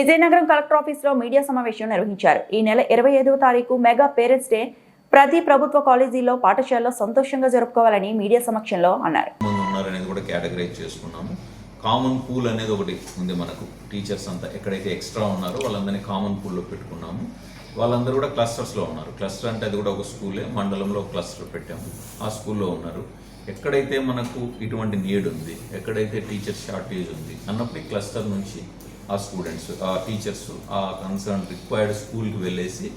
Vizianagaram collector ఆఫీస్లో media సమావేశం నిర్వహించారు. ఈ నెల ఇరవై ఐదవ తారీఖు మెగా పేరెంట్స్ డే ప్రతి ప్రభుత్వ కాలేజీలో పాఠశాలలో సంతోషంగా జరుపుకోవాలని మీడియా సమక్షంలో అన్నారు. ఉన్నారనేది కూడా కేటగరైజ్ చేసుకున్నాము కామన్ పూల్ అనేది ఒకటి ఉంది మనకు. టీచర్స్ అంతా ఎక్కడైతే ఎక్స్ట్రా ఉన్నారో వాళ్ళందరినీ కామన్ పూల్లో పెట్టుకున్నాము. వాళ్ళందరూ కూడా క్లస్టర్స్లో ఉన్నారు. క్లస్టర్ అంటే అది కూడా ఒక స్కూలే. మండలంలో ఒక క్లస్టర్ పెట్టాము. ఆ స్కూల్లో ఉన్నారు. ఎక్కడైతే మనకు ఇటువంటి నీడ్ ఉంది ఎక్కడైతే టీచర్ షార్టేజ్ ఉంది అన్నప్పుడు క్లస్టర్ నుంచి ఆ స్టూడెంట్స్ ఆ టీచర్స్ ఆ కన్సర్న్ రిక్వైర్డ్ స్కూల్కి వెళ్ళేసి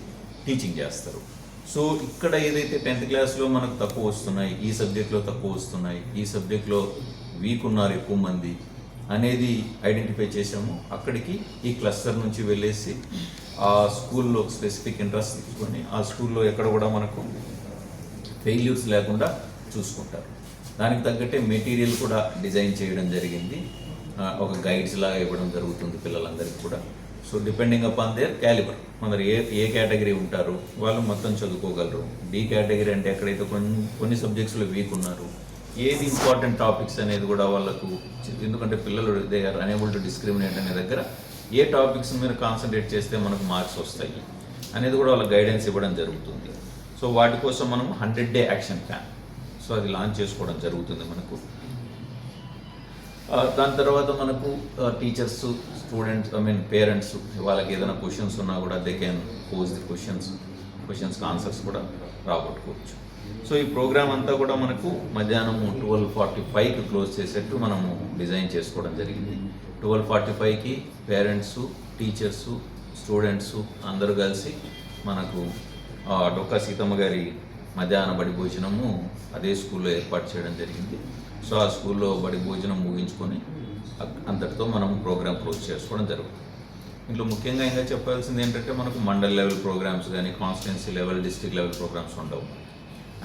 టీచింగ్ చేస్తారు. సో ఇక్కడ ఏదైతే టెన్త్ క్లాస్లో మనకు తక్కువ వస్తున్నాయి ఈ సబ్జెక్ట్లో తక్కువ వస్తున్నాయి ఈ సబ్జెక్ట్లో వీక్ ఉన్నారు ఎక్కువ మంది అనేది ఐడెంటిఫై చేసాము అక్కడికి ఈ క్లస్టర్ నుంచి వెళ్ళేసి ఆ స్కూల్లో స్పెసిఫిక్ ఇంట్రెస్ట్ తీసుకొని ఆ స్కూల్లో ఎక్కడ కూడా మనకు ఫెయిల్యూర్స్ లేకుండా చూసుకుంటారు. దానికి తగ్గట్టే మెటీరియల్ కూడా డిజైన్ చేయడం జరిగింది. ఒక గైడ్స్ లాగా ఇవ్వడం జరుగుతుంది పిల్లలందరికీ కూడా. So depending upon their calibre కొందరు ఏ ఏ కేటగిరీ ఉంటారు వాళ్ళు మొత్తం చదువుకోగలరు. బి కేటగిరీ అంటే ఎక్కడైతే కొన్ని కొన్ని సబ్జెక్ట్స్లో వీక్ ఉన్నారు ఏది ఇంపార్టెంట్ టాపిక్స్ అనేది కూడా వాళ్ళకు ఎందుకంటే పిల్లలు they are unable to discriminate అనే దగ్గర ఏ టాపిక్స్ మీద కాన్సన్ట్రేట్ చేస్తే మనకు మార్క్స్ వస్తాయి అనేది కూడా వాళ్ళ గైడెన్స్ ఇవ్వడం జరుగుతుంది. సో వాటి కోసం మనం hundred day action plan so అది లాంచ్ చేసుకోవడం జరుగుతుంది మనకు. దాని తర్వాత మనకు teachers students I mean parents వాళ్ళకి ఏదైనా క్వశ్చన్స్ ఉన్నా కూడా they can pose the questions క్వశ్చన్స్కి ఆన్సర్స్ కూడా రాబట్టుకోవచ్చు సో ఈ ప్రోగ్రామ్ అంతా కూడా మనకు మధ్యాహ్నం ట్వెల్వ్ ఫార్టీ ఫైవ్కి క్లోజ్ చేసేట్టు మనము డిజైన్ చేసుకోవడం జరిగింది. ట్వెల్వ్ ఫార్టీ ఫైవ్కి పేరెంట్స్ టీచర్స్ స్టూడెంట్స్ అందరూ కలిసి మనకు డొక్క డొక్కా సీతమ్మ గారి మధ్యాహ్న బడి భోజనము అదే స్కూల్లో ఏర్పాటు చేయడం జరిగింది. సో ఆ స్కూల్లో బడి భోజనం ముగించుకొని అంతటితో మనం ప్రోగ్రామ్ క్లోజ్ చేసుకోవడం జరుగుతుంది. ఇంట్లో ముఖ్యంగా ఇంకా చెప్పాల్సింది ఏంటంటే మనకు మండల్ లెవెల్ ప్రోగ్రామ్స్ కానీ constituency level district level programmes ఉండవు.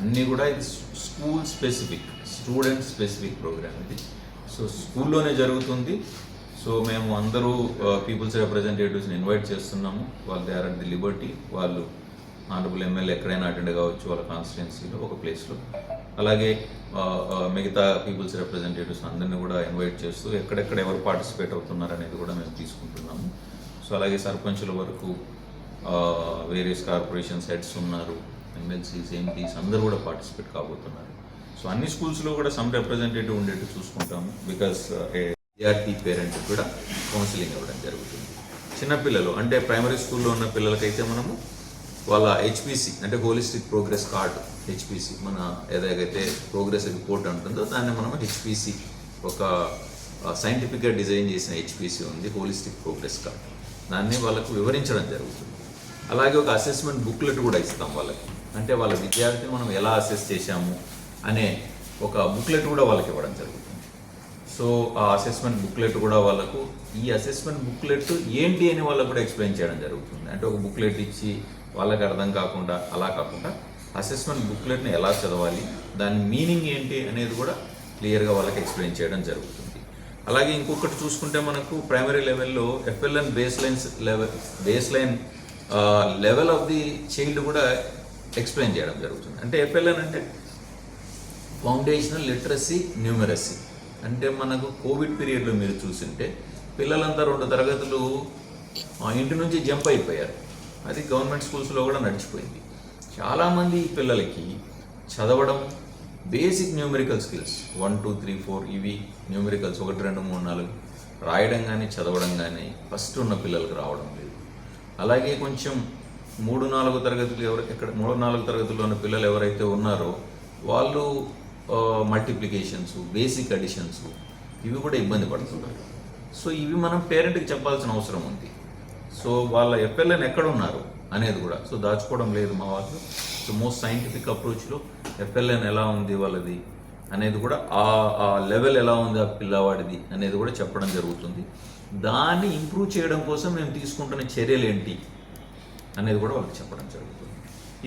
అన్నీ కూడా ఇది school specific student specific programme ఇది. సో స్కూల్లోనే జరుగుతుంది. సో మేము అందరూ పీపుల్స్ రిప్రజెంటేటివ్స్ని ఇన్వైట్ చేస్తున్నాము. వాళ్ళు they are at the liberty. వాళ్ళు ఆనరబుల్ ఎమ్మెల్యే ఎక్కడైనా అటెండ్ కావచ్చు వాళ్ళ కాన్స్టిట్యున్సీలో ఒక ప్లేస్లో. అలాగే మిగతా పీపుల్స్ రిప్రజెంటేటివ్స్ అందరినీ కూడా ఇన్వైట్ చేస్తూ ఎక్కడెక్కడ ఎవరు పార్టిసిపేట్ అవుతున్నారు అనేది కూడా మేము తీసుకుంటున్నాము. సో అలాగే సర్పంచుల వరకు వేరియస్ కార్పొరేషన్స్ హెడ్స్ ఉన్నారు ఎమ్మెల్సీస్ ఎంపీస్ అందరూ కూడా పార్టిసిపేట్ కాబోతున్నారు. సో అన్ని స్కూల్స్లో కూడా సమ్ రిప్రజెంటేటివ్ ఉండేట్టు చూసుకుంటాము. బికాస్ విద్యార్థి పేరెంట్ కూడా కౌన్సిలింగ్ ఇవ్వడం జరుగుతుంది. చిన్నపిల్లలు అంటే ప్రైమరీ స్కూల్లో ఉన్న పిల్లలకైతే మనము వాళ్ళ హెచ్పిసి అంటే హోలిస్టిక్ ప్రోగ్రెస్ కార్డ్ హెచ్పిసి మన ఏదైతే ప్రోగ్రెస్ రిపోర్ట్ ఉంటుందో దాన్ని మనం హెచ్పిసి ఒక సైంటిఫిక్గా డిజైన్ చేసిన హెచ్పిసి ఉంది హోలిస్టిక్ ప్రోగ్రెస్ కార్డ్ దాన్ని వాళ్ళకు వివరించడం జరుగుతుంది. అలాగే ఒక అసెస్మెంట్ బుక్లెట్ కూడా ఇస్తాం వాళ్ళకి. అంటే వాళ్ళ విద్యార్థిని మనం ఎలా అసెస్ చేశాము అనే ఒక బుక్లెట్ కూడా వాళ్ళకి ఇవ్వడం జరుగుతుంది. సో ఆ అసెస్మెంట్ బుక్లెట్ కూడా వాళ్ళకు ఈ అసెస్మెంట్ బుక్లెట్ ఏంటి అని వాళ్ళకు కూడా ఎక్స్ప్లెయిన్ చేయడం జరుగుతుంది. అంటే ఒక బుక్లెట్ ఇచ్చి వాళ్ళకి అర్థం కాకుండా అలా కాకుండా అసెస్మెంట్ బుక్లెట్ని ఎలా చదవాలి దాని మీనింగ్ ఏంటి అనేది కూడా క్లియర్గా వాళ్ళకి ఎక్స్ప్లెయిన్ చేయడం జరుగుతుంది. అలాగే ఇంకొకటి చూసుకుంటే మనకు ప్రైమరీ లెవెల్లో FLN baselines level baseline level of the child కూడా ఎక్స్ప్లెయిన్ చేయడం జరుగుతుంది. అంటే ఎఫ్ఎల్ఎన్ అంటే ఫౌండేషనల్ లిటరసీ న్యూమరసీ అంటే మనకు కోవిడ్ పీరియడ్లో మీరు చూసింటే పిల్లలంతా రెండు తరగతులు ఇంటి నుంచి జంప్ అయిపోయారు. అది గవర్నమెంట్ స్కూల్స్లో కూడా నడిచిపోయింది. చాలామంది పిల్లలకి చదవడం basic numerical skills one two three four ఇవి న్యూమెరికల్స్ ఒకటి రెండు మూడు నాలుగు రాయడం కానీ చదవడం కానీ ఫస్ట్ ఉన్న పిల్లలకు రావడం లేదు. అలాగే కొంచెం మూడు నాలుగు తరగతులు ఎవరు ఎక్కడ మూడు నాలుగు తరగతుల్లో ఉన్న పిల్లలు ఎవరైతే ఉన్నారో వాళ్ళు మల్టిప్లికేషన్స్ బేసిక్ అడిషన్స్ ఇవి కూడా ఇబ్బంది పడుతున్నారు సో ఇవి మనం పేరెంట్కి చెప్పాల్సిన అవసరం ఉంది. సో వాళ్ళ ఎఫ్ఎల్ఎన్ ఎక్కడ ఉన్నారు అనేది కూడా. సో దాచుకోవడం లేదు మా వాళ్ళు. సో మోస్ట్ సైంటిఫిక్ అప్రోచ్లో ఎఫ్ఎల్ఎన్ ఎలా ఉంది వాళ్ళది అనేది కూడా ఆ ఆ లెవెల్ ఎలా ఉంది ఆ పిల్లవాడిది అనేది కూడా చెప్పడం జరుగుతుంది. దాన్ని ఇంప్రూవ్ చేయడం కోసం మేము తీసుకుంటున్న చర్యలు ఏంటి అనేది కూడా వాళ్ళకి చెప్పడం జరుగుతుంది.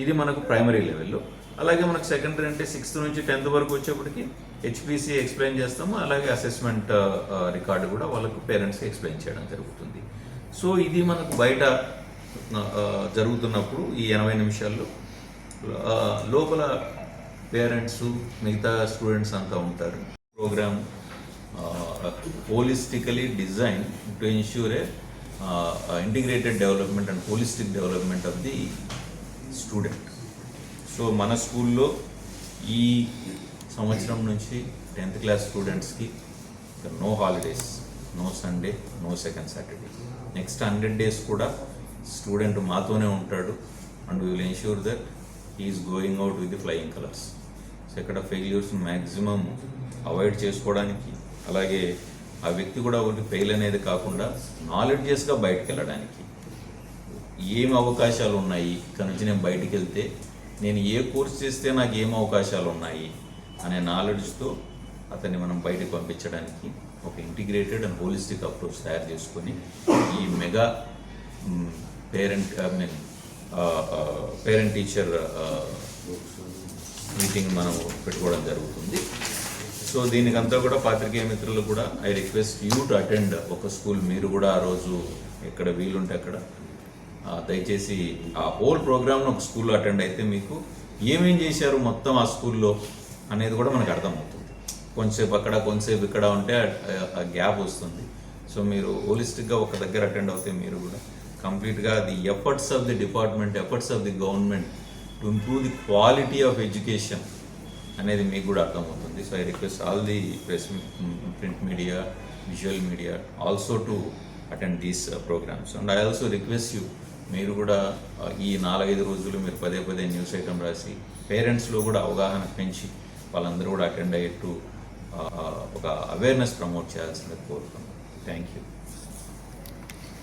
ఇది మనకు ప్రైమరీ లెవెల్లో అలాగే మనకు సెకండరీ అంటే సిక్స్త్ నుంచి టెన్త్ వరకు వచ్చేప్పటికి హెచ్పిసి ఎక్స్ప్లెయిన్ చేస్తాము. అలాగే అసెస్మెంట్ రికార్డు uh, uh, కూడా వాళ్ళకు పేరెంట్స్కి ఎక్స్ప్లెయిన్ చేయడం జరుగుతుంది. సో ఇది మనకు బయట జరుగుతున్నప్పుడు ఈ ఎనభై నిమిషాల్లో లోపల పేరెంట్స్ మిగతా స్టూడెంట్స్ అంతా ఉంటారు. Programme holistically design to ensure a integrated development and holistic development of the student. So మన స్కూల్లో ఈ సంవత్సరం నుంచి టెన్త్ క్లాస్ స్టూడెంట్స్కి no holidays. No Sunday no second Saturday next hundred days కూడా స్టూడెంట్ మాతోనే ఉంటాడు. And will ensure that is going out with the flying colours so ఇక్కడ ఫెయిల్యూర్స్ మ్యాక్సిమం అవాయిడ్ చేసుకోవడానికి అలాగే ఆ వ్యక్తి కూడా ఒకటి ఫెయిల్ అనేది కాకుండా నాలెడ్జెస్గా బయటకు వెళ్ళడానికి. ఏం అవకాశాలు ఉన్నాయి? ఇక్కడ నుంచి నేను బయటికి వెళ్తే నేను ఏ కోర్స్ చేస్తే నాకు ఏం అవకాశాలు ఉన్నాయి? అనే నాలెడ్జ్తో అతన్ని మనం బయటకు పంపించడానికి ఒక ఇంటిగ్రేటెడ్ అండ్ హోలిస్టిక్ అప్రోచ్ తయారు చేసుకొని ఈ mega parent I mean parent teacher meeting మనం పెట్టుకోవడం జరుగుతుంది. సో దీనికంతా కూడా పాత్రికేయ మిత్రులు కూడా I request you to attend ఒక స్కూల్ మీరు కూడా ఆ రోజు ఎక్కడ వీలుంటే అక్కడ. దయచేసి ఆ హోల్ ప్రోగ్రామ్ను ఒక స్కూల్లో అటెండ్ అయితే మీకు ఏమేం చేశారు మొత్తం ఆ స్కూల్లో అనేది కూడా మనకు అర్థమవుతుంది. కొంచెంసేపు అక్కడ కొంచెంసేపు ఇక్కడ ఉంటే ఆ- గ్యాప్ వస్తుంది. సో మీరు హోలిస్టిక్గా ఒక దగ్గర అటెండ్ అవుతే మీరు కూడా కంప్లీట్గా the efforts of the department efforts of the government to improve the quality of education అనేది మీకు కూడా అర్థమవుతుంది. So I request all the press print media visual media also to attend these programmes and I also request you మీరు కూడా uh, ఈ నాలుగైదు రోజులు మీరు పదే పదే న్యూస్ ఐటమ్ రాసి పేరెంట్స్లో కూడా అవగాహన పెంచి వాళ్ళందరూ కూడా అటెండ్ అయ్యేట్టు ఒక అవేర్నెస్ ప్రమోట్ చేయాల్సింది కోరుతున్నాను. Thank you